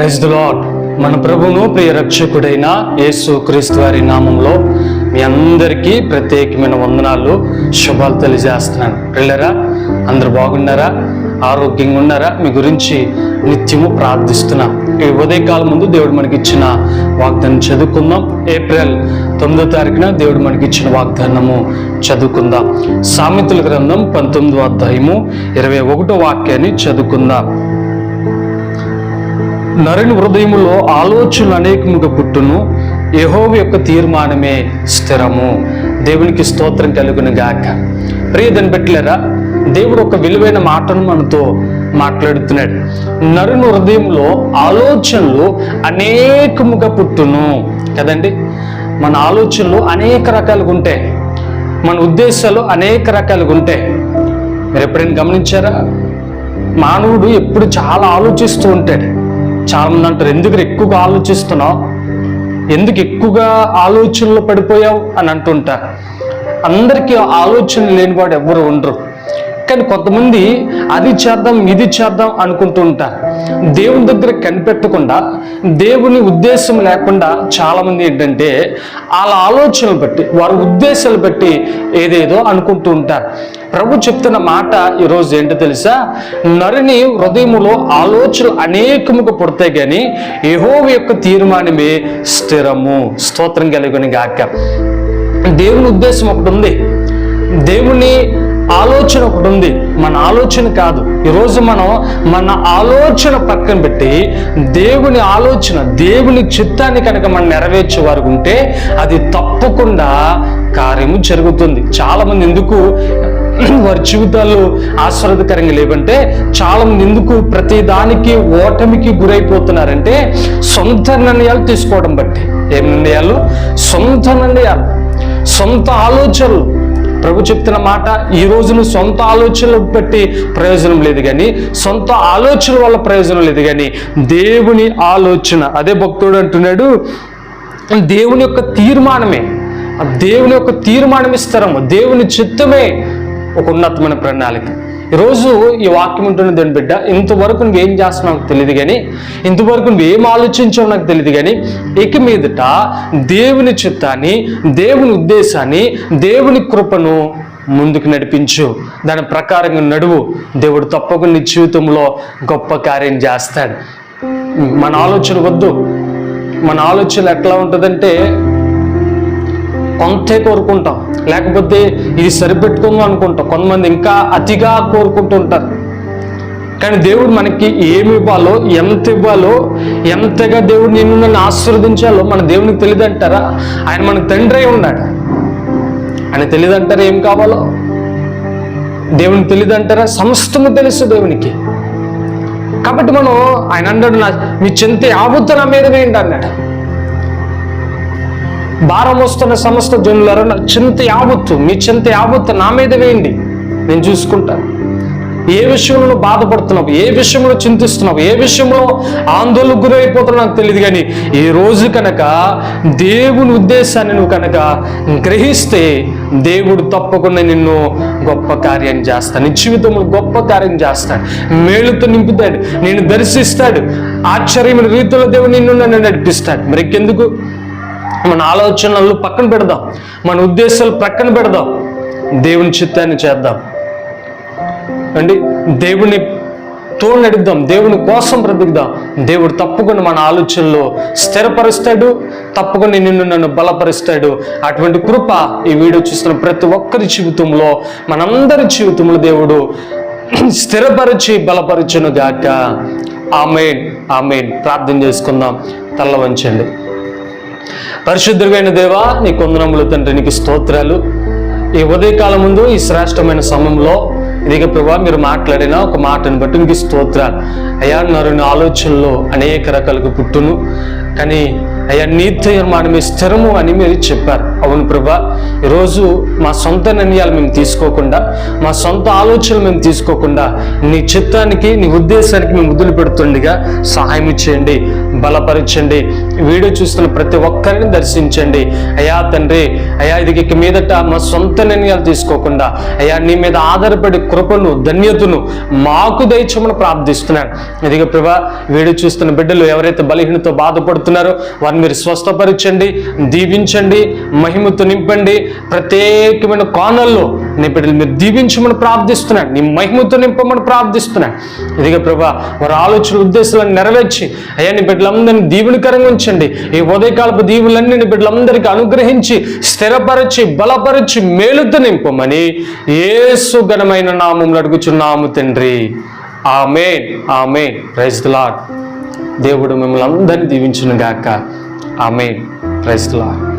Praise the lord మన ప్రభువును ప్రియ రక్షకుడైన యేసు క్రీస్తు వారి నామంలో మీ అందరికీ ప్రత్యేకమైన వందనాలు శుభాలు తెలియజేస్తున్నాను. పిల్లరా అందరు బాగున్నారా? ఆరోగ్యంగా ఉన్నారా? మీ గురించి నిత్యము ప్రార్థిస్తున్నాం. ఈ ఉదయకాలం ముందు దేవుడు మనకి ఇచ్చిన వాగ్దానం చదువుకుందాం. ఏప్రిల్ తొమ్మిదో తారీఖున దేవుడు మనకి ఇచ్చిన వాగ్దానము చదువుకుందాం. సామెతల గ్రంథం పంతొమ్మిదో అధ్యాయము ఇరవై ఒకటో వాక్యాన్ని చదువుకుందాం. నరుని హృదయములో ఆలోచనలు అనేకముగా పుట్టును. యహోవ యొక్క తీర్మానమే స్థిరము. దేవునికి స్తోత్రం కలుగును గాక. ప్రియదని పెట్టలేరా దేవుడు ఒక విలువైన మాటను మనతో మాట్లాడుతున్నాడు. నరుని హృదయంలో ఆలోచనలు అనేకముగా పుట్టును. కదండి? మన ఆలోచనలు అనేక రకాలుగా ఉంటాయి. మన ఉద్దేశాలు అనేక రకాలుగా ఉంటాయి. మీరు ఎప్పుడైనా గమనించారా? మానవుడు ఎప్పుడు చాలా ఆలోచిస్తూ ఉంటాడు. చాలామంది అంటారు. ఎందుకు ఎక్కువగా ఆలోచిస్తున్నావు? ఎందుకు ఎక్కువగా ఆలోచనలు పడిపోయావు అని అంటుంటారు అందరికీ ఆలోచన లేనివాడు ఎవరు ఉండరు. కానీ కొంతమంది అది చేద్దాం ఇది చేద్దాం అనుకుంటుంటారు దేవుని దగ్గర కనిపెట్టకుండా దేవుని ఉద్దేశం లేకుండా చాలామంది ఏంటంటే వాళ్ళ ఆలోచనలు బట్టి వారి ఉద్దేశాలు బట్టి ఏదేదో అనుకుంటూ ఉంటారు. ప్రభు చెప్తున్న మాట ఈరోజు ఏంటో తెలుసా? నరుని హృదయములో ఆలోచనలు అనేకముగా పుడతాయి కానీ యహోవి యొక్క తీర్మానమే స్థిరము. స్తోత్రం కలిగిన గాక. దేవుని ఉద్దేశం ఒకటి ఉంది. దేవుని ఆలోచన ఒకటి ఉంది. మన ఆలోచన కాదు. ఈరోజు మనం మన ఆలోచన పక్కన పెట్టి దేవుని ఆలోచన దేవుని చిత్తాన్ని కనుక మనం నెరవేర్చే వారు ఉంటే అది తప్పకుండా కార్యము జరుగుతుంది. చాలామంది ఎందుకు వారి జీవితాల్లో ఆస్వాదకరంగా లేవంటే చాలా మంది ఎందుకు ప్రతి దానికి ఓటమికి గురైపోతున్నారంటే సొంత నిర్ణయాలు తీసుకోవడం బట్టి. ఏం నిర్ణయాలు? సొంత నిర్ణయాలు. సొంత ఆలోచనలు. ప్రభు చెప్తున్న మాట ఈ రోజును సొంత ఆలోచనలు బట్టి ప్రయోజనం లేదు కానీ సొంత ఆలోచన వల్ల ప్రయోజనం లేదు కానీ దేవుని ఆలోచన. అదే భక్తుడు అంటున్నాడు దేవుని యొక్క తీర్మానమే. ఆ దేవుని యొక్క తీర్మానం ఇస్తారము దేవుని చిత్తమే ఒక ఉన్నతమైన ప్రణాళిక. ఈరోజు ఈ వాక్యం ఉంటున్న దాని బిడ్డ? ఇంతవరకు నువ్వు ఏం చేస్తున్నావు నాకు తెలియదు కానీ ఇంతవరకు నువ్వేం ఆలోచించావు నాకు తెలియదు కానీ ఇక మీదట దేవుని చిత్తాన్ని దేవుని ఉద్దేశాన్ని దేవుని కృపను ముందుకు నడిపించు. దాని ప్రకారంగా నడువు. దేవుడు తప్పకుండా నీ జీవితంలో గొప్ప కార్యం చేస్తాడు. మన ఆలోచన వద్దు. మన ఆలోచన ఎట్లా ఉంటుందంటే కొంతే కోరుకుంటాం. లేకపోతే ఇది సరిపెట్టుకుందాం అనుకుంటాం. కొంతమంది ఇంకా అతిగా కోరుకుంటూ ఉంటారు. కానీ దేవుడు మనకి ఏమి ఇవ్వాలో ఎంత ఇవ్వాలో ఎంతగా దేవుడు నిన్ను నన్ను ఆశీర్వదించాలో మన దేవునికి తెలియదంటారా? ఆయన మన తండ్రి అయి ఉన్నాడు. ఆయన తెలియదంటారా ఏం కావాలో? దేవునికి తెలియదంటారా? సమస్తము తెలుసు దేవునికి. కాబట్టి మనం ఆయన అన్నాడు మీ చింత యావత్తు నా మీద వేయండి అన్నాడు. భారం వస్తున్న సమస్త జనులారా నా చింత యావత్తు మీ చింత యావత్తు నా మీద వేయండి. నేను చూసుకుంటాను ఏ విషయంలో బాధపడుతున్నావు? ఏ విషయంలో చింతిస్తున్నావు? ఏ విషయంలో ఆందోళనకు గురైపోతున్నావు నాకు తెలియదు కానీ ఈ రోజు కనుక దేవుని ఉద్దేశాన్ని నువ్వు కనుక గ్రహిస్తే దేవుడు తప్పకుండా నిన్ను గొప్ప కార్యం చేస్తాడు. నీ జీవితంలో గొప్ప కార్యం చేస్తాడు. మేలుతో నింపుతాడు. నేను దర్శిస్తాడు. ఆశ్చర్యమైన రీతిలో దేవుడు నిన్ను నడిపిస్తాడు. మరి మన ఆలోచనలు పక్కన పెడదాం. మన ఉద్దేశాలు పక్కన పెడదాం. దేవుని చిత్తాన్ని చేద్దాం. అండి దేవుని తోడు నడుద్దాం దేవుని కోసం బ్రతుకుదాం. దేవుడు తప్పకుండా మన ఆలోచనలో స్థిరపరుస్తాడు. తప్పకుండా నిన్ను నన్ను బలపరుస్తాడు. అటువంటి కృప ఈ వీడియో చూస్తున్న ప్రతి ఒక్కరి జీవితంలో మనందరి జీవితంలో దేవుడు స్థిరపరిచి బలపరచును గాక. ఆమెన్. ఆమెన్. ప్రార్థన చేసుకుందాం. తల్ల వంచండి పరిశుద్ధుడైన దేవా నీ కొందనములు తండ్రి నీకు స్తోత్రాలు. ఈ ఉదయకాలం ముందు ఈ శ్రేష్టమైన సమయంలో ఇదిగ ప్రభా మీరు మాట్లాడిన ఒక మాటను బట్టి మీకు స్తోత్రాలు. అయ్యా నరుని ఆలోచనలో అనేక రకాలుగా పుట్టును. కానీ అయ్యా నీ మీ స్థిరము అని మీరు చెప్పారు. అవును ప్రభా ఈరోజు మా సొంత నిర్ణయాలు మేము తీసుకోకుండా మా సొంత ఆలోచనలు మేము తీసుకోకుండా నీ చిత్తానికి నీ ఉద్దేశానికి మేము ముద్దులు పెడుతుండగా సహాయం ఇచ్చేయండి బలపరచండి. వీడియో చూస్తున్న ప్రతి ఒక్కరిని దర్శించండి. అయ్యా తండ్రి అయ్యా ఇది ఇక మీదట మా సొంత నిర్ణయాలు తీసుకోకుండా అయ్యా నీ మీద ఆధారపడి కృపను ధన్యతను మాకు దయచమని ప్రార్థిస్తున్నాను. ఇదిగో ప్రభా వీడియో చూస్తున్న బిడ్డలు ఎవరైతే బలహీనతో బాధపడుతున్నారో వారిని మీరు స్వస్థపరచండి దీవించండి మహిమతో నింపండి. ప్రత్యేకమైన కోణల్లో నీ బిడ్డలు మీరు దీవించమని ప్రార్థిస్తున్నాను నీ మహిమతో నింపమని ప్రార్థిస్తున్నాను ఇదిగో ప్రభా వారి ఆలోచన ఉద్దేశాలను నెరవేర్చి అయ్యా నీ బిడ్డలందరినీ దీవునికరంగా ఉంచండి. ఈ ఉదయకాలపు దీవులన్నీ నీ బిడ్డలందరికీ అనుగ్రహించి స్థిరపరచి బలపరచి మేలుతో నింపమని ఏసు ఘనమైన నామం అడుగుచున్నాము తండ్రి. ఆమె ఆమె ప్రైజ్ లాడ్ దేవుడు మిమ్మల్ని అందరినీ దీవించును గాక ఆమె ప్రైజ్ లాడ్